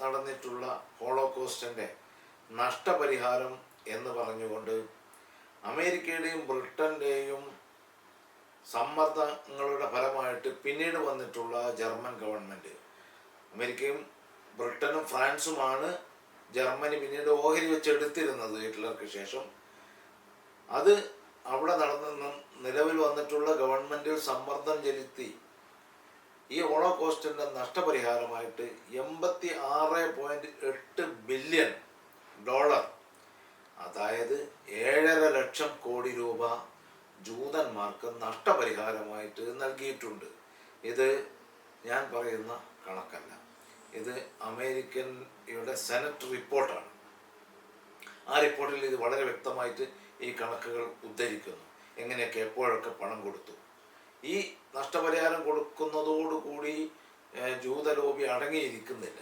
നടന്നിട്ടുള്ള ഹോളോകോസ്റ്റിന്റെ നഷ്ടപരിഹാരം എന്ന് പറഞ്ഞുകൊണ്ട് അമേരിക്കയുടെയും ബ്രിട്ടന്റെയും സമ്മർദ്ദങ്ങളുടെ ഫലമായിട്ട് പിന്നീട് വന്നിട്ടുള്ള ജർമ്മൻ ഗവൺമെന്റ് അമേരിക്കയും ബ്രിട്ടനും ഫ്രാൻസുമാണ് ജർമ്മനി പിന്നീട് ഓഹരി വെച്ചെടുത്തിരുന്നത് ഹിറ്റ്ലർക്ക് ശേഷം. അത് അവിടെ നടന്ന നിലവിൽ വന്നിട്ടുള്ള ഗവൺമെന്റിൽ സമ്മർദ്ദം ചെലുത്തി ഈ ഹോളോകോസ്റ്റിന്റെ നഷ്ടപരിഹാരമായിട്ട് എൺപത്തി പോയിന്റ് എട്ട് ബില്യൺ ഡോളർ അതായത് ഏഴര ലക്ഷം കോടി രൂപ ജൂതന്മാർക്ക് നഷ്ടപരിഹാരമായിട്ട് നൽകിയിട്ടുണ്ട്. ഇത് ഞാൻ പറയുന്ന കണക്കല്ല. ഇത് അമേരിക്കൻയുടെ സെനറ്റ് റിപ്പോർട്ടാണ്. ആ റിപ്പോർട്ടിൽ ഇത് വളരെ വ്യക്തമായിട്ട് ഈ കണക്കുകൾ ഉദ്ധരിക്കുന്നു. എങ്ങനെയൊക്കെ എപ്പോഴൊക്കെ പണം കൊടുത്തു. ഈ നഷ്ടപരിഹാരം കൊടുക്കുന്നതോടുകൂടി ജൂതലോബി അടങ്ങിയിരിക്കുന്നില്ല.